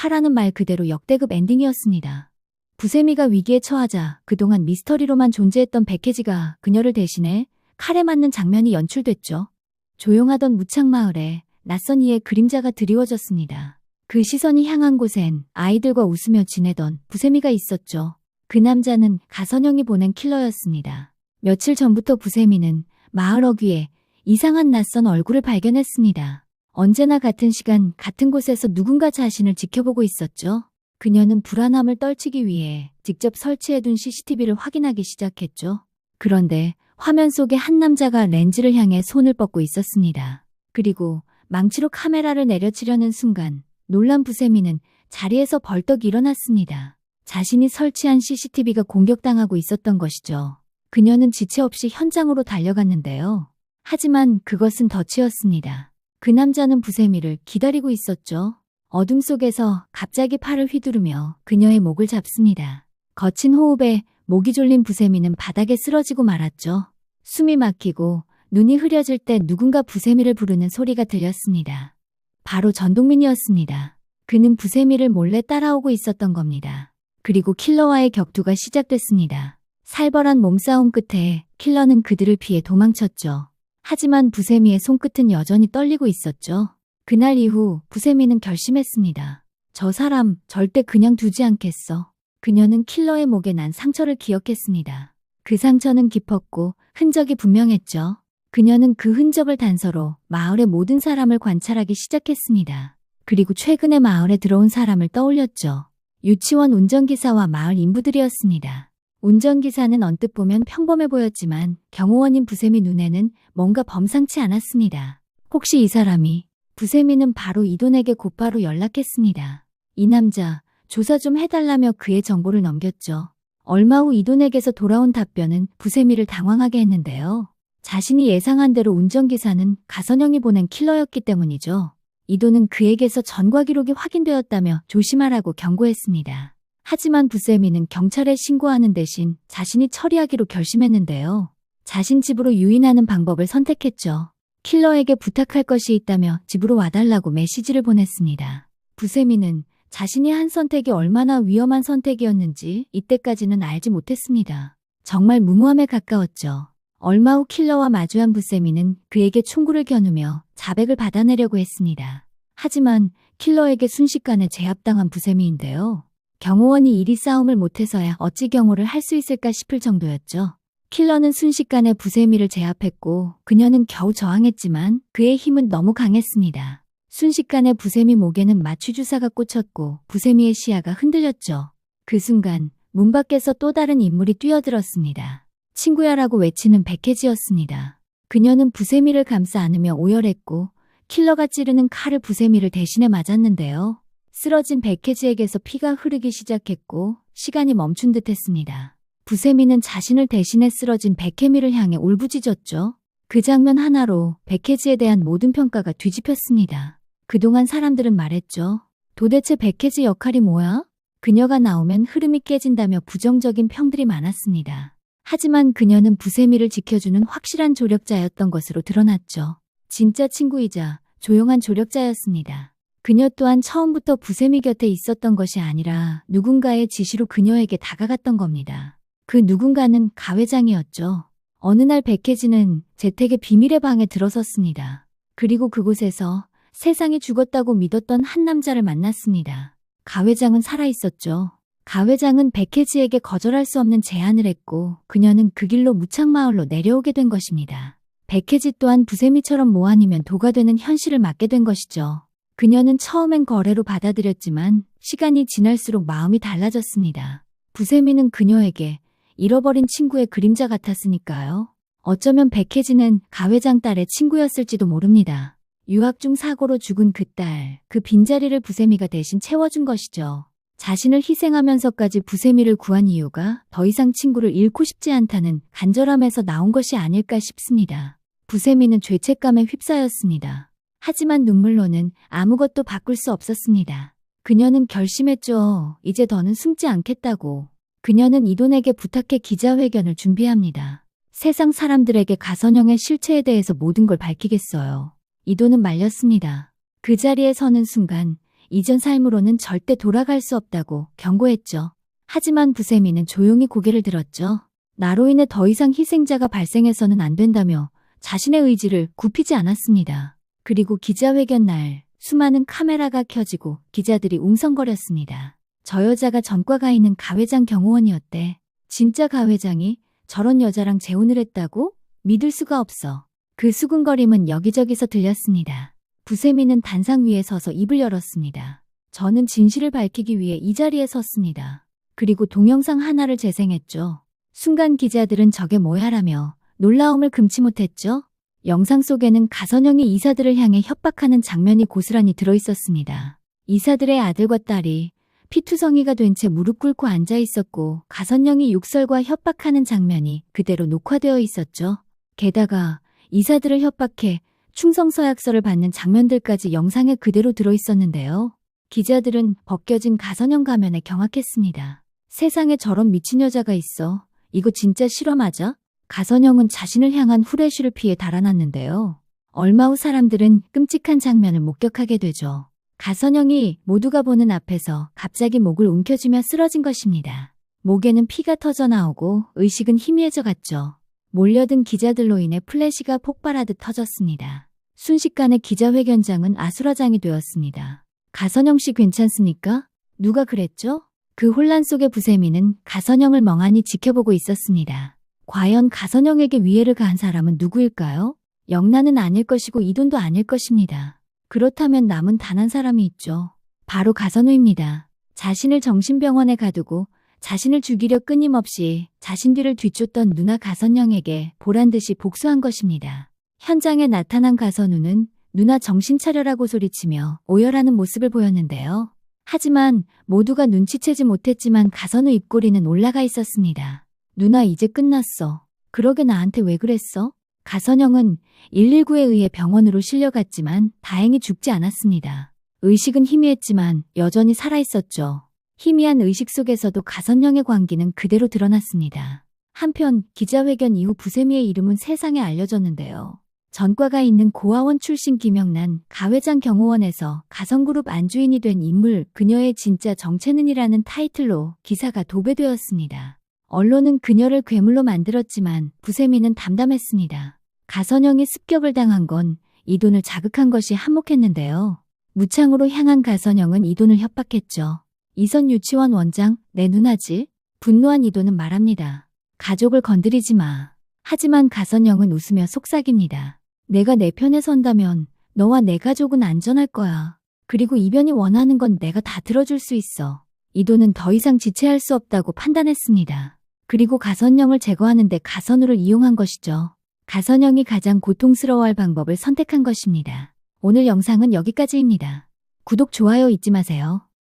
파라는 말 그대로 역대급 엔딩이었습니다. 부세미가 위기에 처하자 그동안 미스터리로만 존재했던 백혜지가 그녀를 대신해 칼에 맞는 장면이 연출됐죠. 조용하던 무창마을에 낯선 이의 그림자가 드리워졌습니다. 그 시선이 향한 곳엔 아이들과 웃으며 지내던 부세미가 있었죠. 그 남자는 가선영이 보낸 킬러였습니다. 며칠 전부터 부세미는 마을 어귀에 이상한 낯선 얼굴을 발견했습니다. 언제나 같은 시간 같은 곳에서 누군가 자신을 지켜보고 있었죠. 그녀는 불안함을 떨치기 위해 직접 설치해둔 CCTV를 확인하기 시작했죠. 그런데 화면 속에 한 남자가 렌즈를 향해 손을 뻗고 있었습니다. 그리고 망치로 카메라를 내려치려는 순간 놀란 부세미는 자리에서 벌떡 일어났습니다. 자신이 설치한 CCTV가 공격당하고 있었던 것이죠. 그녀는 지체 없이 현장으로 달려갔는데요. 하지만 그것은 덫이었습니다. 그 남자는 부세미를 기다리고 있었죠. 어둠 속에서 갑자기 팔을 휘두르며 그녀의 목을 잡습니다. 거친 호흡에 목이 졸린 부세미는 바닥에 쓰러지고 말았죠. 숨이 막히고 눈이 흐려질 때 누군가 부세미를 부르는 소리가 들렸습니다. 바로 전동민이었습니다. 그는 부세미를 몰래 따라오고 있었던 겁니다. 그리고 킬러와의 격투가 시작됐습니다. 살벌한 몸싸움 끝에 킬러는 그들을 피해 도망쳤죠. 하지만 부세미의 손끝은 여전히 떨리고 있었죠. 그날 이후 부세미는 결심했습니다. 저 사람 절대 그냥 두지 않겠어. 그녀는 킬러의 목에 난 상처를 기억했습니다. 그 상처는 깊었고 흔적이 분명했죠. 그녀는 그 흔적을 단서로 마을의 모든 사람을 관찰하기 시작했습니다. 그리고 최근에 마을에 들어온 사람을 떠올렸죠. 유치원 운전기사와 마을 인부들이었습니다. 운전기사는 언뜻 보면 평범해 보였지만 경호원인 부세미 눈에는 뭔가 범상치 않았습니다. 혹시 이 사람이 부세미는 바로 이돈에게 곧바로 연락했습니다. 이 남자 조사 좀 해달라며 그의 정보를 넘겼죠. 얼마 후 이돈에게서 돌아온 답변은 부세미를 당황하게 했는데요. 자신이 예상한 대로 운전기사는 가선영이 보낸 킬러였기 때문이죠. 이돈은 그에게서 전과 기록이 확인되었다며 조심하라고 경고했습니다. 하지만 부세미는 경찰에 신고하는 대신 자신이 처리하기로 결심했는데요. 자신 집으로 유인하는 방법을 선택했죠. 킬러에게 부탁할 것이 있다며 집으로 와달라고 메시지를 보냈습니다. 부세미는 자신이 한 선택이 얼마나 위험한 선택이었는지 이때까지는 알지 못했습니다. 정말 무모함에 가까웠죠. 얼마 후 킬러와 마주한 부세미는 그에게 총구를 겨누며 자백을 받아내려고 했습니다. 하지만 킬러에게 순식간에 제압당한 부세미인데요. 경호원이 이리 싸움을 못해서야 어찌 경호를 할 수 있을까 싶을 정도였죠. 킬러는 순식간에 부세미를 제압했고 그녀는 겨우 저항했지만 그의 힘은 너무 강했습니다. 순식간에 부세미 목에는 마취주사가 꽂혔고 부세미의 시야가 흔들렸죠. 그 순간 문 밖에서 또 다른 인물이 뛰어들었습니다. 친구야라고 외치는 백혜지였습니다. 그녀는 부세미를 감싸 안으며 오열했고 킬러가 찌르는 칼을 부세미를 대신에 맞았는데요. 쓰러진 백혜지에게서 피가 흐르기 시작했고 시간이 멈춘 듯 했습니다. 부세미는 자신을 대신해 쓰러진 백혜미를 향해 울부짖었죠. 그 장면 하나로 백혜지에 대한 모든 평가가 뒤집혔습니다. 그동안 사람들은 말했죠. 도대체 백혜지 역할이 뭐야? 그녀가 나오면 흐름이 깨진다며 부정적인 평들이 많았습니다. 하지만 그녀는 부세미를 지켜주는 확실한 조력자였던 것으로 드러났죠. 진짜 친구이자 조용한 조력자였습니다. 그녀 또한 처음부터 부세미 곁에 있었던 것이 아니라 누군가의 지시로 그녀에게 다가갔던 겁니다. 그 누군가는 가 회장이었죠. 어느 날 백혜진은 재택의 비밀의 방에 들어섰습니다. 그리고 그곳에서 세상이 죽었다고 믿었던 한 남자를 만났습니다. 가 회장은 살아있었죠. 가 회장은 백혜지에게 거절할 수 없는 제안을 했고 그녀는 그 길로 무창마을로 내려오게 된 것입니다. 백혜지 또한 부세미처럼 모아니면 도가 되는 현실을 맞게 된 것이죠. 그녀는 처음엔 거래로 받아들였지만 시간이 지날수록 마음이 달라졌습니다. 부세미는 그녀에게 잃어버린 친구의 그림자 같았으니까요. 어쩌면 백혜지는 가회장 딸의 친구였을지도 모릅니다. 유학 중 사고로 죽은 그 딸, 그 빈자리를 부세미가 대신 채워준 것이죠. 자신을 희생하면서까지 부세미를 구한 이유가 더 이상 친구를 잃고 싶지 않다는 간절함에서 나온 것이 아닐까 싶습니다. 부세미는 죄책감에 휩싸였습니다. 하지만 눈물로는 아무것도 바꿀 수 없었습니다. 그녀는 결심했죠. 이제 더는 숨지 않겠다고. 그녀는 이돈에게 부탁해 기자회견을 준비합니다. 세상 사람들에게 가선영의 실체에 대해서 모든 걸 밝히겠어요. 이돈은 말렸습니다. 그 자리에 서는 순간 이전 삶으로는 절대 돌아갈 수 없다고 경고했죠. 하지만 부세미는 조용히 고개를 들었죠. 나로 인해 더 이상 희생자가 발생해서는 안 된다며 자신의 의지를 굽히지 않았습니다. 그리고 기자회견 날 수많은 카메라가 켜지고 기자들이 웅성거렸습니다. 저 여자가 전과 가 있는 가회장 경호원이었대. 진짜 가회장이 저런 여자랑 재혼을 했다고? 믿을 수가 없어. 그 수근거림은 여기저기서 들렸습니다. 부세미는 단상 위에 서서 입을 열었습니다. 저는 진실을 밝히기 위해 이 자리에 섰습니다. 그리고 동영상 하나를 재생했죠. 순간 기자들은 저게 뭐야라며 놀라움을 금치 못했죠. 영상 속에는 가선영이 이사들을 향해 협박하는 장면이 고스란히 들어있었습니다. 이사들의 아들과 딸이 피투성이가 된 채 무릎 꿇고 앉아 있었고 가선영이 욕설과 협박하는 장면이 그대로 녹화되어 있었죠. 게다가 이사들을 협박해 충성서약서를 받는 장면들까지 영상에 그대로 들어있었는데요. 기자들은 벗겨진 가선영 가면에 경악했습니다. 세상에 저런 미친 여자가 있어. 이거 진짜 실화 맞아? 가선영은 자신을 향한 후레쉬를 피해 달아났는데요. 얼마 후 사람들은 끔찍한 장면을 목격하게 되죠. 가선영이 모두가 보는 앞에서 갑자기 목을 움켜쥐며 쓰러진 것입니다. 목에는 피가 터져 나오고 의식은 희미해져 갔죠. 몰려든 기자들로 인해 플래시가 폭발하듯 터졌습니다. 순식간에 기자회견장은 아수라장이 되었습니다. 가선영 씨 괜찮습니까? 누가 그랬죠? 그 혼란 속의 부세미는 가선영을 멍하니 지켜보고 있었습니다. 과연 가선영에게 위해를 가한 사람은 누구일까요? 영란은 아닐 것이고 이돈도 아닐 것입니다. 그렇다면 남은 단 한 사람이 있죠. 바로 가선우입니다. 자신을 정신병원에 가두고 자신을 죽이려 끊임없이 자신 뒤를 뒤쫓던 누나 가선영에게 보란 듯이 복수한 것입니다. 현장에 나타난 가선우는 누나 정신 차려라고 소리치며 오열하는 모습을 보였는데요. 하지만 모두가 눈치채지 못했지만 가선우 입꼬리는 올라가 있었습니다. 누나 이제 끝났어. 그러게 나한테 왜 그랬어? 가선영은 119에 의해 병원으로 실려갔지만 다행히 죽지 않았습니다. 의식은 희미했지만 여전히 살아있었죠. 희미한 의식 속에서도 가선영의 광기는 그대로 드러났습니다. 한편 기자회견 이후 부세미의 이름은 세상에 알려졌는데요. 전과가 있는 고아원 출신 김영란 가회장 경호원에서 가성그룹 안주인이 된 인물 그녀의 진짜 정체는이라는 타이틀로 기사가 도배되었습니다. 언론은 그녀를 괴물로 만들었지만 부세미는 담담했습니다. 가선영이 습격을 당한 건 이돈을 자극한 것이 한몫했는데요. 무창으로 향한 가선영은 이돈을 협박했죠. 이선 유치원 원장, 내 누나지? 분노한 이돈은 말합니다. 가족을 건드리지 마. 하지만 가선영은 웃으며 속삭입니다. 내가 내 편에 선다면 너와 내 가족은 안전할 거야. 그리고 이변이 원하는 건 내가 다 들어줄 수 있어. 이돈은 더 이상 지체할 수 없다고 판단했습니다. 그리고 가선영을 제거하는데 가선우를 이용한 것이죠. 가선영이 가장 고통스러워할 방법을 선택한 것입니다. 오늘 영상은 여기까지입니다. 구독, 좋아요 잊지 마세요.